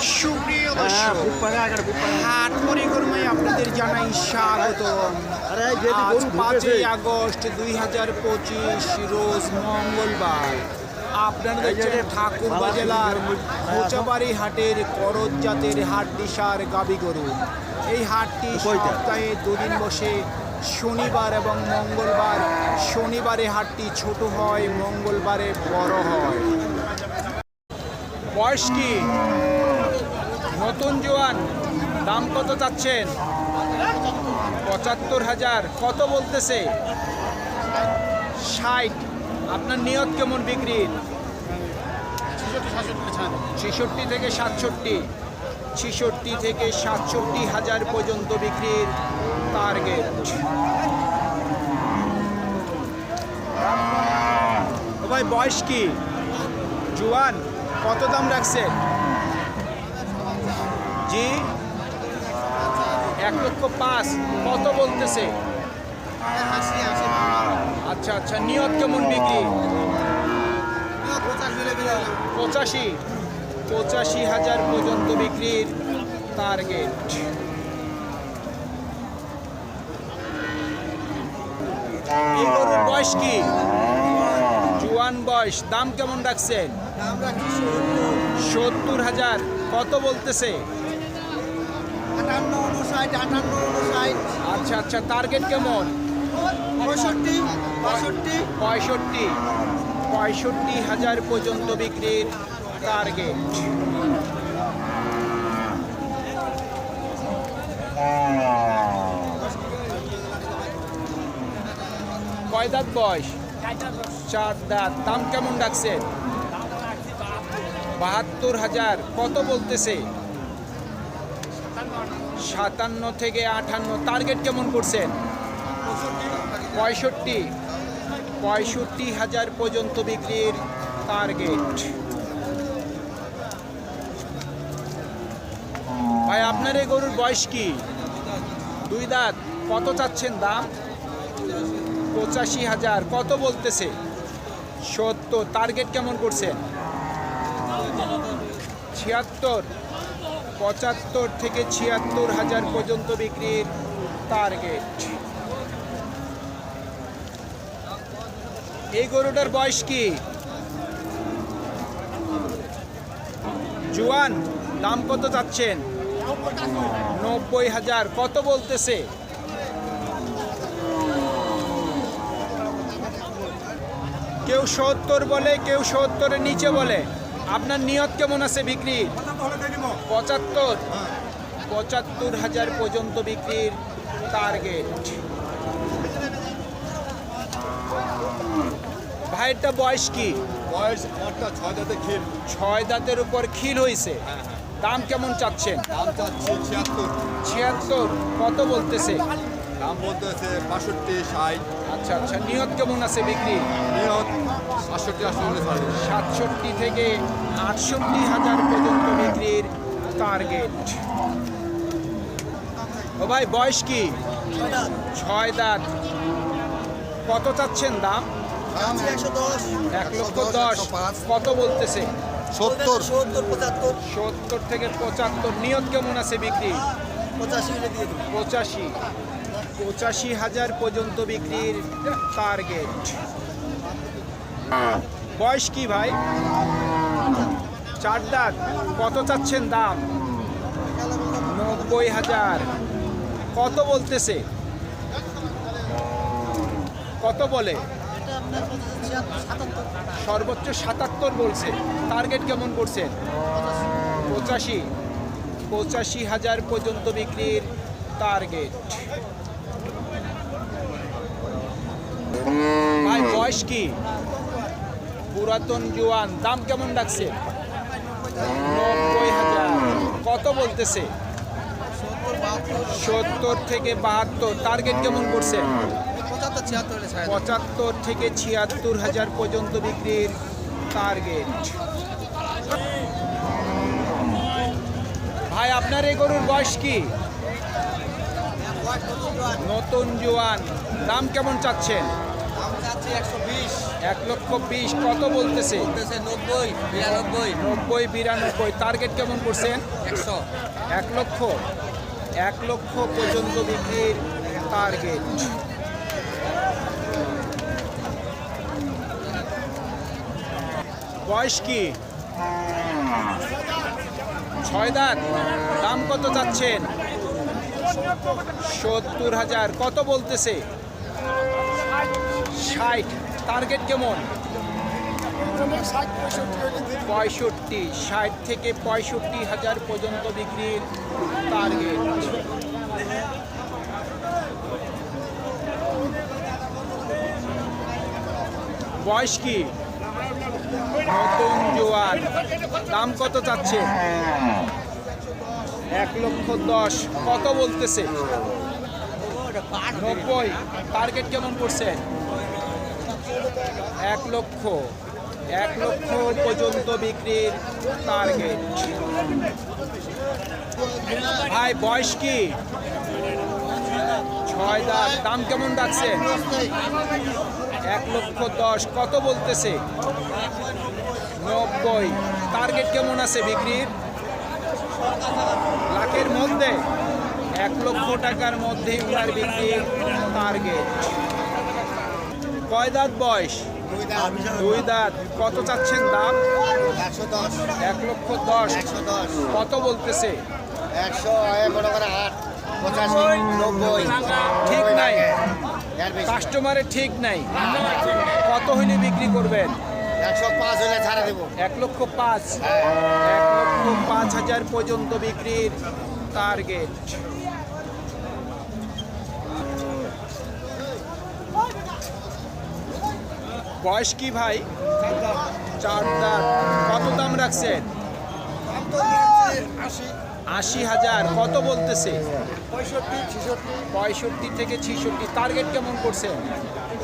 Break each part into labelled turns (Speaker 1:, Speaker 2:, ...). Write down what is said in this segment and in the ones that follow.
Speaker 1: সুপ্রিয়
Speaker 2: হ্যাঁ
Speaker 1: দর্শক হাট পরিক্রমায় আপনাদের জানাই স্বাগত আজ পাঁচই আগস্ট দুই হাজার পঁচিশ রোজ মঙ্গলবার। আপনারা দেখছেন জেলার
Speaker 2: গরু-
Speaker 1: খোঁচাবাড়ি হাটের করজ জাতের হাট দিশার গাবি গরু। এই হাটটি? সপ্তাহে দুদিন বসে শনিবার এবং মঙ্গলবার। শনিবারে হাটটি ছোট হয় মঙ্গলবারে বড় হয়। বয়স কি? নতুন জোয়ান, দাম কত চাচ্ছেন? পঁচাত্তর হাজার, কত বলতেছে? ষাট, আপনার নিয়ত কেমন বিক্রির ছেষট্টি থেকে সাতষট্টি। ছেষট্টি থেকে সাতষট্টি হাজার পর্যন্ত বিক্রির টার্গেট ভাই, বয়স কি? জুয়ান, কত দাম রাখছেন? এক লক্ষ পাঁচ কত বলতেছে? আচ্ছা আচ্ছা নিয়ত কেমন বিক্রি? পঁচাশি পঁচাশি হাজার পর্যন্ত বিক্রির টার্গেট এই গরুর বয়স কি? জুয়ান বয়স দাম কেমন রাখছেন? সত্তর হাজার কত বলতেছে?
Speaker 3: উনষাট আটান্ন উনষাট
Speaker 1: আচ্ছা আচ্ছা টার্গেট কেমন?
Speaker 3: পঁয়ষট্টি বাষট্টি
Speaker 1: পঁয়ষট্টি। পঁয়ষট্টি হাজার পর্যন্ত বিক্রির টার্গেট কয় দাঁত বয়স? চার দাঁত। দাম কেমন রাখছেন? বাহাত্তর হাজার। কত বলতেছে? সাতান্ন থেকে আটান্ন টার্গেট কেমন করছেন? পঁয়ষট্টি। পঁয়ষট্টি হাজার পর্যন্ত বিক্রির টার্গেট ভাই, আপনার এই গরুর বয়স কি? দুই দাঁত। কত চাচ্ছেন দাম? পঁচাশি হাজার। কত বলতেছে? সত্তর। টার্গেট কেমন করছেন? ছিয়াত্তর। পঁচাত্তর থেকে ছিয়াত্তর হাজার পর্যন্ত বিক্রির টার্গেট এই গরুটার বয়স কি? জুয়ান, দাম কত চাচ্ছেন? নব্বই হাজার। কত বলতেছে? কেউ সত্তর বলে, কেউ সত্তরের নিচে বলে। আপনার নিয়ত কেমন আছে বিক্রি? পঁচাত্তর। পঁচাত্তর হাজার পর্যন্ত বিক্রির টার্গেট ভাইয়েরটা বয়স কি?
Speaker 2: বয়স একটা ছয় দাঁতে খিল।
Speaker 1: ছয় দাঁতের উপর ক্ষীর হয়েছে দাম কেমন চাচ্ছেন?
Speaker 2: দাম চাচ্ছি ছিয়াত্তর।
Speaker 1: ছিয়াত্তর। কত বলতেছে?
Speaker 2: দাম বলতেছে বাষট্টি ষাট।
Speaker 1: আচ্ছা আচ্ছা নিয়ত কেমন আছে বিক্রি?
Speaker 2: নিয়ত সাতষট্টি আটষট্টি
Speaker 1: সাতষট্টি থেকে আটষট্টি হাজার পর্যন্ত বিক্রির টার্গেট ও ভাই বয়স কি? ছয় দাঁত। কত চাচ্ছেন দাম? এক লক্ষ দশ। কত বলতেছে?
Speaker 2: সত্তর।
Speaker 3: সত্তর পঁচাত্তর
Speaker 1: থেকে পঁচাত্তর। নিয়ত কেমন আছে বিক্রি?
Speaker 3: পঁচাশি
Speaker 1: পঁচাশি। পঁচাশি হাজার পর্যন্ত বিক্রির টার্গেট বয়স কি ভাই? চার দাঁত। কত চাচ্ছেন দাম? নব্বই হাজার। কত বলতেছে? কত বলে? সর্বোচ্চ সাতাত্তর বলছে। টার্গেট কেমন করছেন পঁচাশি। পঁচাশি হাজার পর্যন্ত বিক্রির টার্গেট ভাই বয়স কি পুরাতন জোয়ান, দাম কেমন রাখছে? নব্বই হাজার। কত বলতেছে? সত্তর থেকে বাহাত্তর। টার্গেট কেমন করছে?
Speaker 3: পঁচাত্তর
Speaker 1: থেকে ছিয়াত্তর হাজার পর্যন্ত বিক্রির টার্গেট। ভাই, আপনার এই গরুর বয়স কি? নতুন জোয়ান। দাম কেমন চাচ্ছেন?
Speaker 3: একশো বিশ।
Speaker 1: এক লক্ষ বিশ কত বলতেছে?
Speaker 3: বলতেছে নব্বই বিরানব্বই।
Speaker 1: নব্বই বিরানব্বই। টার্গেট কেমন করছেন?
Speaker 3: একশো।
Speaker 1: এক লক্ষ। এক লক্ষ পর্যন্ত বিক্রির টার্গেট বয়স কি? ছয় দাঁত। দাম কত চাচ্ছেন? সত্তর হাজার। কত বলতেছে? ষাট টার্গেট কেমন? পঁয়ষট্টি, ষাট থেকে পঁয়ষট্টি হাজার পর্যন্ত বিক্রির টার্গেট বয়স কি? নতুন জোয়ার দাম কত চাচ্ছে? এক লক্ষ দশ। কত বলতেছে? নব্বই। টার্গেট কেমন করছে? এক লক্ষ এক লক্ষ পর্যন্ত বিক্রির টার্গেট ভাই, বয়স কি? ছয় দাঁত। দাম কেমন রাখছে এক লক্ষ দশ। কত বলতেছে? নব্বই। টার্গেট কেমন আছে বিক্রির? লাখের মধ্যে? এক লক্ষ টাকার মধ্যে উনার বিক্রির টার্গেট কয় দাঁত বয়স? দুই দাঁত কত চাচ্ছেন দাম?
Speaker 3: একশো দশ।
Speaker 1: এক লক্ষ দশ।
Speaker 3: একশো দশ।
Speaker 1: কত বলতেছে?
Speaker 3: একশো মনে করে আট পঁচাশি নব্বই।
Speaker 1: ঠিক নাই। কাস্টমারের ঠিক নাই। কত হইলে বিক্রি করবেন?
Speaker 3: একশো পাঁচ হলে ছাড়া দেবো।
Speaker 1: এক লক্ষ পাঁচ। এক লক্ষ পাঁচ হাজার পর্যন্ত বিক্রির টার্গেট বয়স কি ভাই? চার দাঁত। কত দাম রাখছেন? আশি। হাজার। কত বলতেছে?
Speaker 3: পঁয়ষট্টি
Speaker 1: থেকে ছিষট্টি। টার্গেট কেমন করছেন?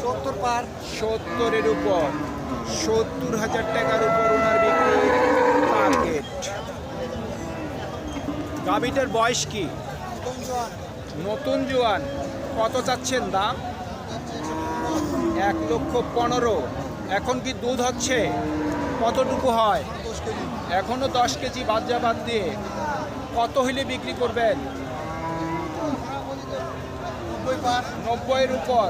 Speaker 3: সত্তর পার।
Speaker 1: সত্তরের উপর। সত্তর হাজার টাকার উপর ওনার বিক্রির টার্গেট। গাভিটার বয়স কি? নতুন জোয়ান। কত চাচ্ছেন দাম? এক লক্ষ পনেরো। এখন কি দুধ হচ্ছে? কতটুকু হয়? এখনও দশ কেজি বাদ যা বাদ দিয়ে কত হইলে বিক্রি করবেন? নব্বইয়ের উপর।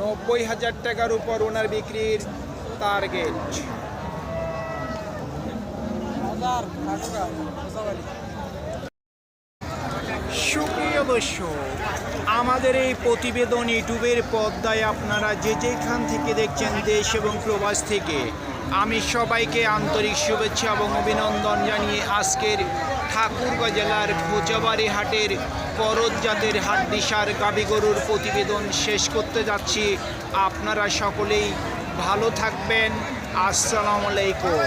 Speaker 1: নব্বই হাজার টাকার উপর ওনার বিক্রির টার্গেট সুপ্রিয় দর্শক আমাদের এই প্রতিবেদন ইউটিউবের পর্দায় আপনারা যে যেখান থেকে দেখছেন দেশ এবং প্রবাস থেকে, আমি সবাইকে আন্তরিক শুভেচ্ছা এবং অভিনন্দন জানিয়ে আজকের ঠাকুরগাঁ জেলার খোঁচাবাড়ি হাটের করজ জাতের হাড্ডিসার গরুর প্রতিবেদন শেষ করতে যাচ্ছি। আপনারা সকলেই ভালো থাকবেন। আসসালামু আলাইকুম।